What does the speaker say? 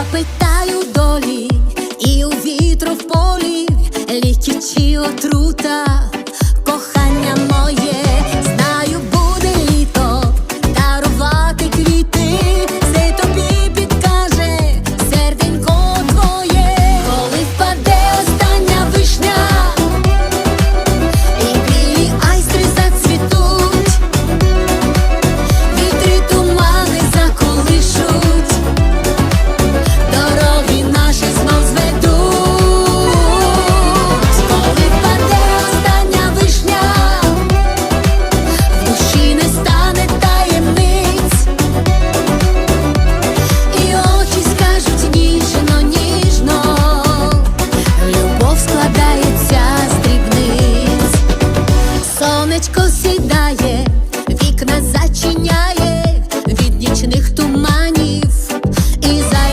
Я питаю долі, і у вітру в полі, ліки чи отрута, сонечко сідає.